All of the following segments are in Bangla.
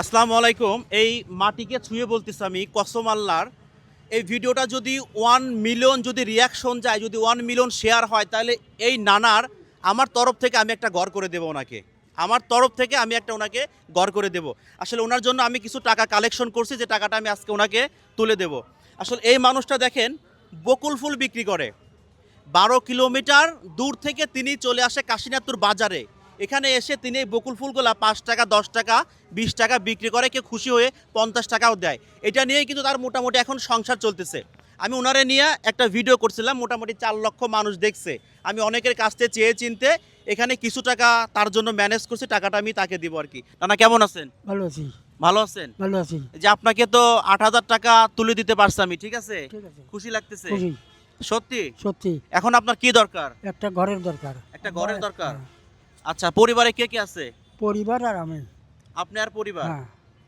আসসালামু আলাইকুম। এই মাটিকে ছুঁয়ে বলতেছি আমি, কসম আল্লাহর। এই ভিডিওটা যদি ওয়ান মিলিয়ন যদি রিয়াকশন যায়, যদি ওয়ান মিলিয়ন শেয়ার হয়, তাহলে এই নানার আমার তরফ থেকে আমি একটা গড় করে দেবো ওনাকে। আমার তরফ থেকে আমি একটা ওনাকে গড় করে দেব। আসলে ওনার জন্য আমি কিছু টাকা কালেকশন করছি, যে টাকাটা আমি আজকে ওনাকে তুলে দেব। আসলে এই মানুষটা দেখেন, বকুল ফুল বিক্রি করে। বারো কিলোমিটার দূর থেকে তিনি চলে আসে কাশীনাথপুর বাজারে। এখানে এসে তিনি এই বকুল ফুলগুলা পাঁচ টাকা দশ টাকা বিশ টাকা বিক্রি করে কেউ খুশি হয়ে পঞ্চাশ টাকাও দেয়। এটা নিয়েই কিন্তু তার মোটামুটি এখন সংসার চলতেছে। আমি ওনারে নিয়ে একটা ভিডিও করছিলাম মোটামুটি চার লক্ষ মানুষ দেখছে। আমি অনেকের কাছ থেকে চেয়ে চিনতে এখানে কিছু টাকা তার জন্য ম্যানেজ করছি টাকাটা আমি তাকে দিব আর কি। নানা কেমন আছেন? ভালো আছি। ভালো আছেন? ভালো আছি। যে আপনাকে তো আট হাজার টাকা তুলে দিতে পারছি আমি ঠিক আছে? খুশি লাগতেছে? সত্যি? সত্যি। এখন আপনার কি দরকার? একটা ঘরের দরকার। একটা ঘরের দরকার? হ্যাঁ। আচ্ছা পরিবারে কে কে আছে? পরিবার আর আমি। আপনি আর পরিবার? হ্যাঁ।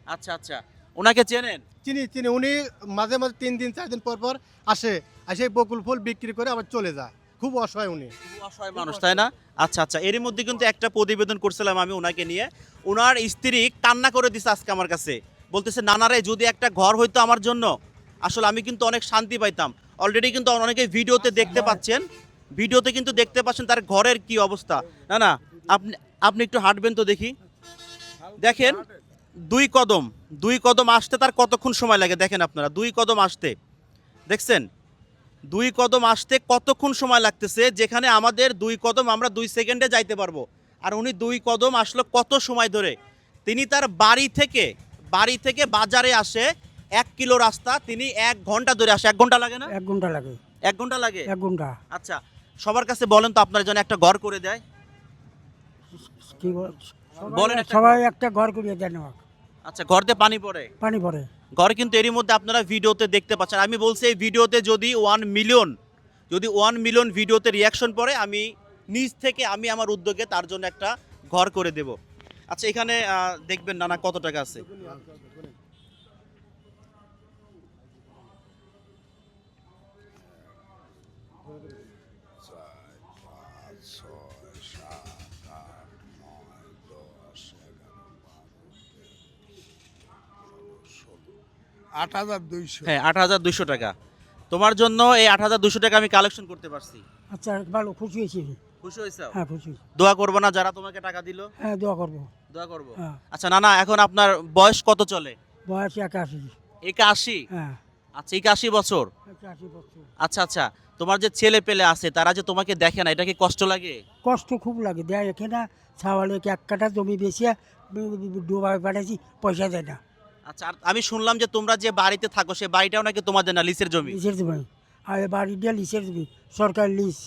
আচ্ছা আচ্ছা। ওনাকে চেনেন? চিনি চিনি। উনি মাঝে মাঝে তিন দিন চার দিন পর পর আসে। আসে বকুল ফুল বিক্রি করে আবার চলে যায়। খুব অসহায় উনি। অসহায় মানুষ তাই না? আচ্ছা আচ্ছা। এরই মধ্যে কিন্তু একটা প্রতিবেদন করছিলাম আমি ওনাকে নিয়ে। ওনার স্ত্রী কান্না করে দিছে আজকে আমার কাছে। বলতেছে নানারে যদি একটা ঘর হইতো আমার জন্য আসলে আমি কিন্তু অনেক শান্তি পাইতাম। অলরেডি কিন্তু অনেকে ভিডিওতে দেখতে পাচ্ছেন। ভিডিওতে কিন্তু দেখতে পাচ্ছেন তার ঘরের কি অবস্থা। না না। আপনি আপনি একটু হাঁটবেন তো দেখি। দেখেন দুই কদম দুই কদম আসতে তার কতক্ষণ সময় লাগে? দেখেন আপনারা দুই কদম আসতে। দেখছেন? দুই কদম আসতে কতক্ষণ সময় লাগতেছে? যেখানে আমাদের দুই কদম আমরা দুই সেকেন্ডে যাইতে পারব। আর উনি দুই কদম আসলো কত সময় ধরে? তিনি তার বাড়ি থেকে বাড়ি থেকে বাজারে আসে এক কিলো রাস্তা। তিনি এক ঘণ্টা ধরে আসে। এক ঘণ্টা লাগে না? এক ঘণ্টা লাগে। এক ঘণ্টা লাগে? এক ঘণ্টা। আচ্ছা সবার কাছে বলেন তো আপনার জন্য একটা ঘর করে দেয়। কি বল- বলেন একটা সবাই একটা ঘর করিয়ে দেন আমাকে। আচ্ছা ঘরতে পানি পড়ে? পানি পড়ে। ঘর কিন্তু এরই মধ্যে আপনারা ভিডিওতে দেখতে পাচ্ছেন। আমি বলছি এই ভিডিওতে যদি ওয়ান মিলিয়ন যদি ওয়ান মিলিয়ন ভিডিওতে রিয়াকশন পড়ে আমি নিজ থেকে আমি আমার উদ্যোগে তার জন্য একটা ঘর করে দেব। আচ্ছা এখানে আহ, দেখবেন নানা কত টাকা আছে। আট হাজার দুইশো। হ্যাঁ আট হাজার দুশো টাকা। তোমার জন্য এই আট হাজার দুশো টাকা আমি কালেকশন করতে পারছি। আচ্ছা ভালো খুশি হয়েছি খুশি হয়েছে? হ্যাঁ খুশি দোয়া করব না যারা তোমাকে টাকা দিল? হ্যাঁ দোয়া করব। দোয়া করব? হ্যাঁ। আচ্ছা নানা এখন আপনার বয়স কত চলে? বয়স একাশি। একাশি? হ্যাঁ। আচ্ছা একাশি বছর? আচ্ছা আচ্ছা তোমার যে ছেলে পেলে আছে তারা যে তোমাকে দেখে না এটা কি কষ্ট লাগে? কষ্ট খুব লাগে। দেয় এখানে ছাওয়ালে এক কাটা জমি বেশি ডোবায় পাঠাইছি পয়সা দেয় না। আচ্ছা আর আমি শুনলাম যে তোমরা যে বাড়িতে থাকো সে বাড়িটাও নাকি তোমাদের না লিসের জমি? লিসের জমি। আর এ বাড়ি লিসের জমি সরকার লিস।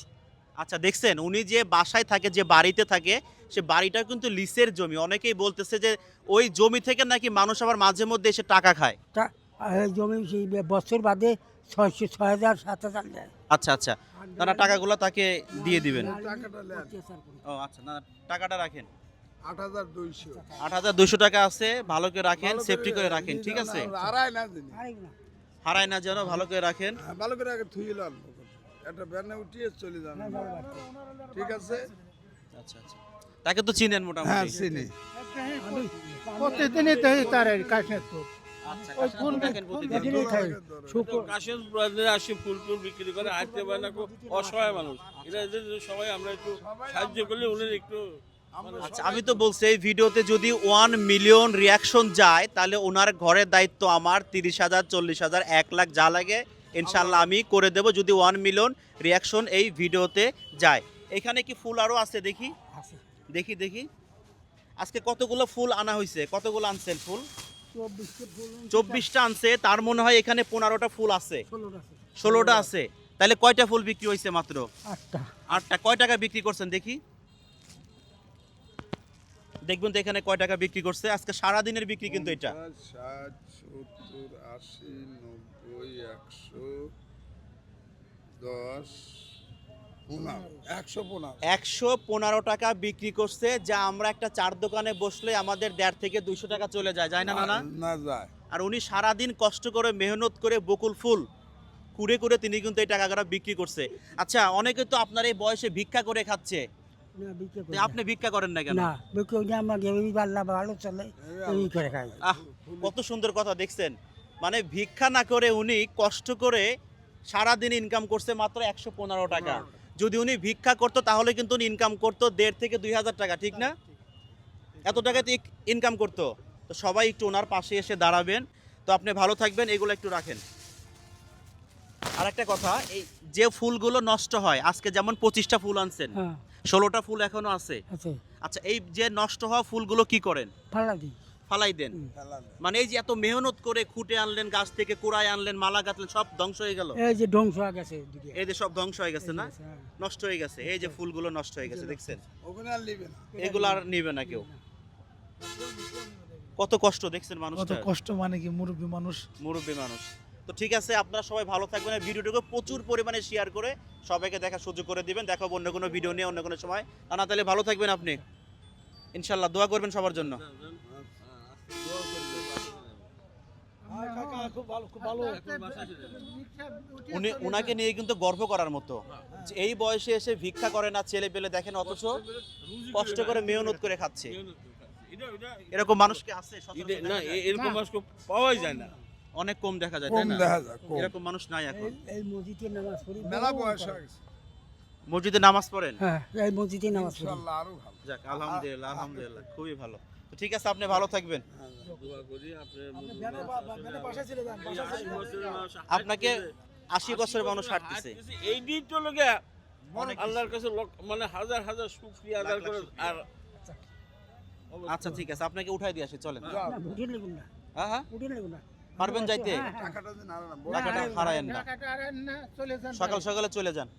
আচ্ছা দেখছেন উনি যে বাসায় থাকে যে বাড়িতে থাকে সে বাড়িটা কিন্তু লিসের জমি। অনেকেই বলতেছে যে ওই জমি থেকে নাকি মানুষ আবার মাঝে মধ্যে এসে টাকা খায়। জমি সেই বছর বাদে ছয়শো ছয় হাজার সাত হাজার দেয়। আচ্ছা আচ্ছা তারা টাকাগুলো তাকে দিয়ে দিবেন। ও আচ্ছা না টাকাটা রাখেন। আট হাজার দুইশো। আট হাজার দুশো টাকা আছে ভালো করে রাখেন সেফটি করে রাখেন ঠিক আছে? আড়াই না দিন আরেক না। হারায় না যেন ভালো করে রাখেন। হ্যাঁ, ভালো করে আগে থুয়ে লাল একটা ব্যানে উঠিয়ে চলে যান। ঠিক আছে? আচ্ছা আচ্ছা। তাকে তো চিনেন হ্যাঁ মোটামুটি চিনি। প্রতিদিনই তো তার আচ্ছা শুক্র। কাশের বাজারে আসে ফুল টুল বিক্রি করে হাঁটতে পারে না খুব অসহায় মানুষ। এটা সবাই আমরা একটু সাহায্য করলে উনি একটু আচ্ছা আমি তো বলছি এই ভিডিওতে যদি ওয়ান মিলিয়ন রিয়াকশন যায় তাহলে ওনার ঘরের দায়িত্ব আমার তিরিশ হাজার চল্লিশ হাজার এক লাখ যা লাগে ইনশাল্লাহ আমি করে দেব যদি ওয়ান মিলিয়ন রিয়াকশন এই ভিডিওতে যায়। এখানে কি ফুল আরও আছে দেখি? দেখি দেখি। আজকে কতগুলো ফুল আনা হয়েছে কতগুলো আনছেন ফুল? চব্বিশটা আনছে। তার মনে হয় এখানে পনেরোটা ফুল আছে। ষোলোটা আছে। ষোলোটা আছে। তাহলে কয়টা ফুল বিক্রি হয়েছে মাত্র? আটটা। আটটা। কয় টাকা বিক্রি করছেন দেখি? দেখবেন তো এখানে কয় টাকা বিক্রি করছে? আজকে সারা দিনের বিক্রি কিন্তু এটা। ষাট সত্তর আশি নব্বই একশো দশ পনেরো একশো পনেরো টাকা বিক্রি করছে যা আমরা একটা চার দোকানে বসলে আমাদের দেড় থেকে দুইশো টাকা চলে যায় যায় না না না যায়। আর উনি সারাদিন কষ্ট করে মেহনত করে বকুল ফুল কুড়ে করে তিনি কিন্তু এই টাকাটা বিক্রি করছে। আচ্ছা অনেকে তো আপনার এই বয়সে ভিক্ষা করে খাচ্ছে। আপনি ভিক্ষা করেন না কেন? না আমার পাল্লা ভালো চলে এই করে খাই আহ কত সুন্দর কথা দেখছেন। মানে ভিক্ষা না করে উনি কষ্ট করে সারাদিন ইনকাম করছে মাত্র একশো পনেরো টাকা। যদি উনি ভিক্ষা করতো তাহলে কিন্তু উনি ইনকাম করতো দেড় থেকে দুই হাজার টাকা ঠিক না? এত টাকাতে ইনকাম করতো। তো সবাই একটু ওনার পাশে এসে দাঁড়াবেন। তো আপনি ভালো থাকবেন এগুলো একটু রাখেন। আর একটা কথা এই যে ফুলগুলো নষ্ট হয় আজকে যেমন পঁচিশটা ফুল আনছেন হ্যাঁ। ষোলোটা ফুল এখনও আছে। আচ্ছা এই যে নষ্ট হওয়া ফুলগুলো কি করেন? দিই। ফালাই দেন। মানে এই যে এত মেহনত করে খুঁটে আনলেন গাছ থেকে কুড়ায় আনলেন মালা গাঁথলেন সব ধ্বংস হয়ে গেল? এই যে ধ্বংস হয়ে গেছে এই যে সব ধ্বংস হয়ে গেছে না? হ্যাঁ। নষ্ট হয়ে গেছে। এই যে ফুলগুলো নষ্ট হয়ে গেছে দেখছেন? এগুলো আর নিবে না কেউ। কত কষ্ট দেখছেন কত কষ্ট মানে কি মুরব্বী মানুষ? মুরব্বী মানুষ। তো ঠিক আছে আপনারা সবাই ভালো থাকবেন ভিডিওটাকে প্রচুর পরিমাণে শেয়ার করে সবাইকে দেখা সুযোগ করে দিবেন। দেখাবো অন্য কোনো ভিডিও নিয়ে অন্য কোনো সময়। না তাহলে ভালো থাকবেন আপনি। ইনশাল্লাহ দোয়া করবেন সবার জন্য। খুব ভালো খুব ভালো। উনি উনাকে নিয়ে কিন্তু গর্ব করার মতো। এই বয়সে এসে ভিক্ষা করে না ছেলে পেলে দেখেন অথচ কষ্ট করে মেহনত করে খাচ্ছে। এরকম মানুষকে আছে না এরকম মানুষ পাওয়াই যায় না। অনেক কম দেখা যায় কম তাই না? দেখা যায় কম। এরকম মানুষ নাই এখন। এই- এই মসজিদে নামাজ পড়ি মেলা বয়স। হয়ে গেছে। মসজিদে নামাজ পড়েন? হ্যাঁ এই মসজিদে নামাজ পড়ি। ইনশাল্লাহ আরও ভালো। যাক আলহামদুলিল্লাহ আলহামদুলিল্লাহ খুবই ভালো। তো ঠিক আছে আপনি ভালো থাকবেন। আপনাকে আশি বছরের মানুষ হাঁটতেছে। এই দিন তো লোকে আল্লাহর কাছে। লক- মানে হাজার হাজার শুক্রিয়া আদায় করে আর আচ্ছা ঠিক আছে আপনাকে উঠাই দিয়ে আসি চলেন। যাও উঠে লেগুন না। হ্যাঁ হ্যাঁ। উঠে লেগুন না। পারবেন যাইতে। টাকাটা হারায়েন না। সকাল সকালে চলে যান।